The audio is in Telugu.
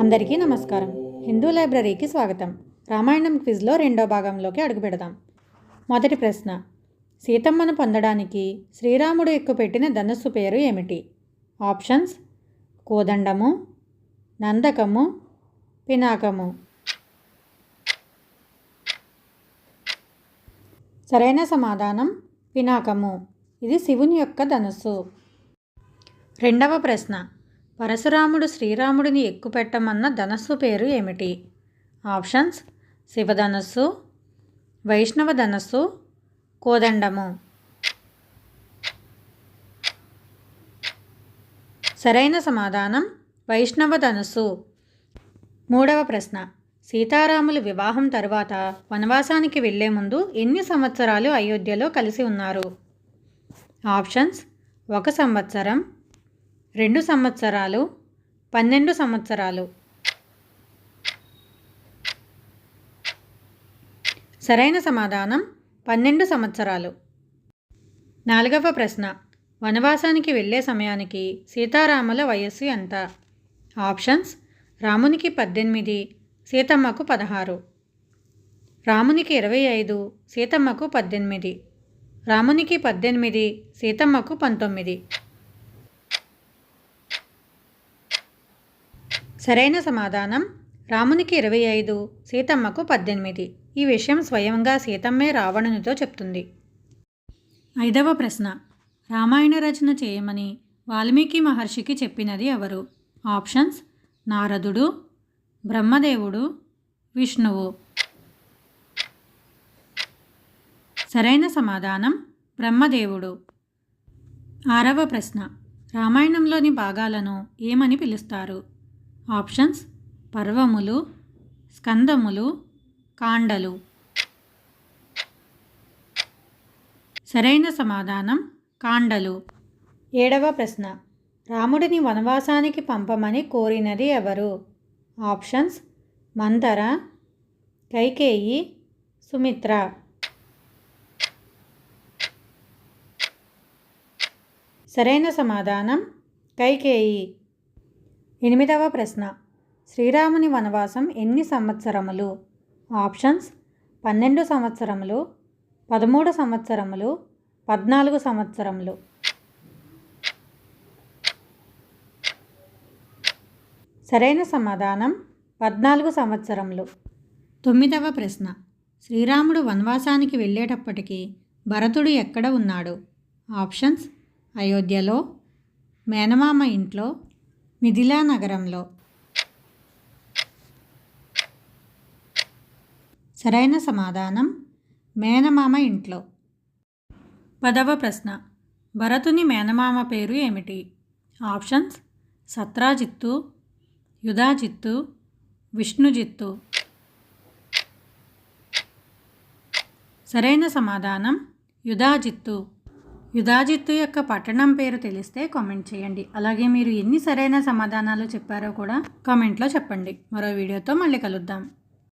అందరికీ నమస్కారం. హిందూ లైబ్రరీకి స్వాగతం. రామాయణం క్విజ్లో రెండో భాగంలోకి అడుగుపెడదాం మొదటి ప్రశ్న. సీతమ్మను పొందడానికి శ్రీరాముడు ఎక్కుపెట్టిన ధనస్సు పేరు ఏమిటి? ఆప్షన్స్. కోదండము నందకము పినాకము. సరైన సమాధానం పినాకము. ఇది శివుని యొక్క ధనస్సు. రెండవ ప్రశ్న. పరశురాముడు శ్రీరాముడిని ఎక్కుపెట్టమన్న ధనస్సు పేరు ఏమిటి? ఆప్షన్స్. శివధనస్సు వైష్ణవ ధనస్సు కోదండము. సరైన సమాధానం. వైష్ణవ ధనస్సు. మూడవ ప్రశ్న. సీతారాములు వివాహం తరువాత వనవాసానికి వెళ్ళే ముందు ఎన్ని సంవత్సరాలు అయోధ్యలో కలిసి ఉన్నారు? ఆప్షన్స్. ఒక సంవత్సరం. రెండు సంవత్సరాలు పన్నెండు సంవత్సరాలు. సరైన సమాధానం పన్నెండు సంవత్సరాలు. నాలుగవ ప్రశ్న. వనవాసానికి వెళ్ళే సమయానికి సీతారాముల వయస్సు ఎంత? ఆప్షన్స్. రామునికి పద్దెనిమిది సీతమ్మకు పదహారు. రామునికి ఇరవై ఐదు సీతమ్మకు పద్దెనిమిది. రామునికి పద్దెనిమిది సీతమ్మకు పంతొమ్మిది. సరైన సమాధానం. రామునికి ఇరవై ఐదు సీతమ్మకు పద్దెనిమిది. ఈ విషయం స్వయంగా సీతమ్మే రావణునితో చెప్తుంది. ఐదవ ప్రశ్న. రామాయణ రచన చేయమని వాల్మీకి మహర్షికి చెప్పినది ఎవరు? ఆప్షన్స్. నారదుడు బ్రహ్మదేవుడు విష్ణువు. సరైన సమాధానం. బ్రహ్మదేవుడు. ఆరవ ప్రశ్న. రామాయణంలోని భాగాలను ఏమని పిలుస్తారు? ఆప్షన్స్ పర్వములు స్కందములు కాండలు. సరైన సమాధానం కాండలు. ఏడవ ప్రశ్న. రాముడిని వనవాసానికి పంపమని కోరినది ఎవరు? ఆప్షన్స్ మంతర కైకేయి సుమిత్ర. సరైన సమాధానం కైకేయి. ఎనిమిదవ ప్రశ్న. శ్రీరాముని వనవాసం ఎన్ని సంవత్సరములు? ఆప్షన్స్ పన్నెండు సంవత్సరములు పదమూడు సంవత్సరములు పద్నాలుగు సంవత్సరములు. సరైన సమాధానం పద్నాలుగు సంవత్సరములు. తొమ్మిదవ ప్రశ్న. శ్రీరాముడు వనవాసానికి వెళ్ళేటప్పటికీ భరతుడు ఎక్కడ ఉన్నాడు? ఆప్షన్స్ అయోధ్యలో మేనమామ ఇంట్లో మిథిలా నగరంలో. సరైన సమాధానం? మేనమామ ఇంట్లో. పదవ ప్రశ్న. భరతుని మేనమామ పేరు ఏమిటి? ఆప్షన్స్. సత్రాజిత్తు యుధాజిత్తు విష్ణుజిత్తు. సరైన సమాధానం. యుధాజిత్తు. యుధాజిత్తు యొక్క పట్టణం పేరు తెలిస్తే కామెంట్ చేయండి. అలాగే మీరు ఎన్ని సరైన సమాధానాలు చెప్పారో కూడా కామెంట్లో చెప్పండి. మరో వీడియోతో మళ్ళీ కలుద్దాం.